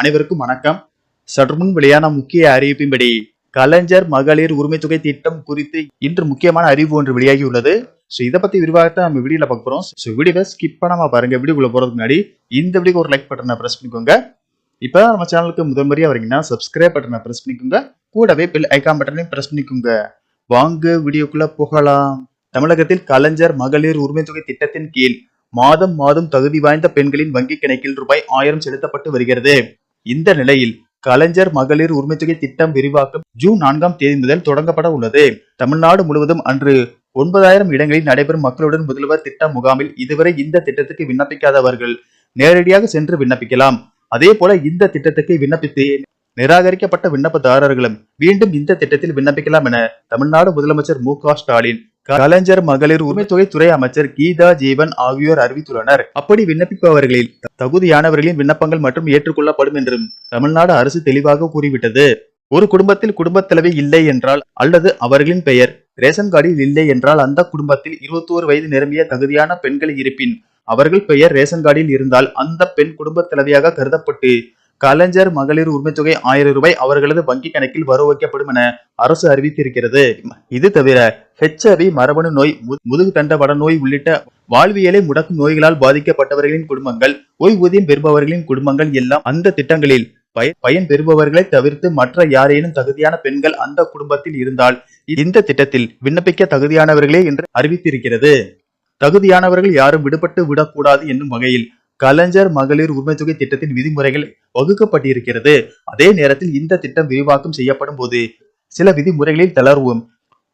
அனைவருக்கும் வணக்கம். சற்றுமுன் வெளியான முக்கிய அறிவிப்பின்படி கலைஞர் மகளிர் உரிமை தொகை திட்டம் குறித்து இன்று முக்கியமான அறிவு ஒன்று வெளியாகி உள்ளது ஸோ இதை பத்தி விரிவாகத்தான் நம்ம வீடியோல பார்க்க போறோம். ஸோ வீடியோவை ஸ்கிப் பண்ணாம பாருங்க. வீடியோக்குள்ள போறதுக்கு முன்னாடி இந்த வீடியோக்கு ஒரு லைக் பட்டனை பிரஸ் பண்ணிக்கோங்க. இப்போ நம்ம சேனலுக்கு முதல் முறையா வரீங்கன்னா சப்ஸ்கிரைப் பட்டனை பிரஸ் பண்ணிக்கோங்க. கூடவே பெல் ஐக்கான் பட்டனையும் பிரஸ் பண்ணிக்கோங்க. வாங்க வீடியோக்குள்ள போகலாம். தமிழகத்தில் கலைஞர் மகளிர் உரிமை தொகை திட்டத்தின் கீழ் மாதம் மாதம் தகுதி வாய்ந்த பெண்களின் வங்கி கணக்கில் ரூபாய் ஆயிரம் செலுத்தப்பட்டு வருகிறது. இந்த நிலையில் கலைஞர் மகளிர் உரிமை தொகை திட்டம் விரிவாக்கம் ஜூன் நான்காம் தேதி முதல் தொடங்கப்பட உள்ளது. தமிழ்நாடு முழுவதும் அன்று ஒன்பதாயிரம் இடங்களில் நடைபெறும் மக்களுடன் முதல்வர் திட்ட முகாமில் இதுவரை இந்த திட்டத்துக்கு விண்ணப்பிக்காதவர்கள் நேரடியாக சென்று விண்ணப்பிக்கலாம். அதே போல இந்த திட்டத்துக்கு விண்ணப்பித்து நிராகரிக்கப்பட்ட விண்ணப்பதாரர்களும் மீண்டும் இந்த திட்டத்தில் விண்ணப்பிக்கலாம் என தமிழ்நாடு முதலமைச்சர் மு ஸ்டாலின் கலைஞர் மகளிர் உரிமைத்தொகை துறை அமைச்சர் கீதா ஜீவன் ஆகியோர் அறிவித்துள்ளனர். அப்படி விண்ணப்பிப்பவர்களில் தகுதியானவர்களின் விண்ணப்பங்கள் மற்றும் ஏற்றுக்கொள்ளப்படும் என்றும் தமிழ்நாடு அரசு தெளிவாக கூறிவிட்டது. ஒரு குடும்பத்தில் குடும்பத் தலைவி இல்லை என்றால் அல்லது அவர்களின் பெயர் ரேஷன் கார்டில் இல்லை என்றால் அந்த குடும்பத்தில் இருபத்தோரு வயது நிரம்பிய தகுதியான பெண்கள் இருப்பின் அவர்கள் பெயர் ரேஷன் கார்டில் இருந்தால் அந்த பெண் குடும்பத் தலைவியாக கருதப்பட்டு கலைஞர் மகளிர் உரிமை தொகை ஆயிரம் ரூபாய் அவர்களது வங்கி கணக்கில் வர வைக்கப்படும் என அரசு அறிவித்திருக்கிறது. இது தவிர ஹெச்ஐவி மரபணு நோய் முதுகு தண்டவட நோய் உள்ளிட்ட வாழ்வியலை முடக்கும் நோய்களால் பாதிக்கப்பட்டவர்களின் குடும்பங்கள் ஓய்வூதியம் பெறுபவர்களின் குடும்பங்கள் எல்லாம் அந்த திட்டங்களில் பயன் பெறுபவர்களை தவிர்த்து மற்ற யாரேனும் தகுதியான பெண்கள் அந்த குடும்பத்தில் இருந்தால் இந்த திட்டத்தில் விண்ணப்பிக்க தகுதியானவர்களே என்று அறிவித்திருக்கிறது. தகுதியானவர்கள் யாரும் விடுபட்டு விடக்கூடாது என்னும் வகையில் கலைஞர் மகளிர் உரிமை தொகை திட்டத்தின் விதிமுறைகள் வகுக்கப்பட்டிருக்கிறது. அதே நேரத்தில் இந்த திட்டம் விரிவாக்கம் செய்யப்படும் போது சில விதிமுறைகளில் தளர்வும்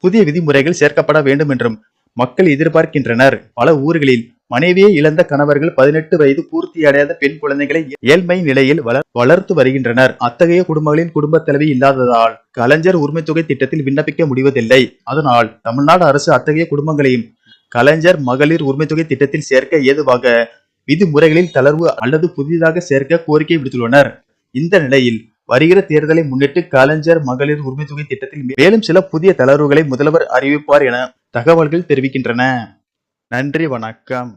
புதிய விதிமுறைகள் சேர்க்கப்பட வேண்டும் என்றும் மக்கள் எதிர்பார்க்கின்றனர். பல ஊர்களில் மனைவியை இழந்த கணவர்கள் பதினெட்டு வயது பூர்த்தி அடையாத பெண் குழந்தைகளை ஏழ்மை நிலையில் வளர்த்து வருகின்றனர். அத்தகைய குடும்பங்களின் குடும்ப தலைவி இல்லாததால் கலைஞர் உரிமை தொகை திட்டத்தில் விண்ணப்பிக்க முடிவதில்லை. அதனால் தமிழ்நாடு அரசு அத்தகைய குடும்பங்களையும் கலைஞர் மகளிர் உரிமை தொகை திட்டத்தில் சேர்க்க ஏதுவாக விதிமுறைகளில் தளர்வு அல்லது புதிதாக சேர்க்க கோரிக்கை விடுத்துள்ளனர். இந்த நிலையில் வருகிற தேர்தலை முன்னிட்டு கலைஞர் மகளிர் உரிமை தொகை திட்டத்தில் மேலும் சில புதிய தளர்வுகளை முதல்வர் அறிவிப்பார் என தகவல்கள் தெரிவிக்கின்றன. நன்றி வணக்கம்.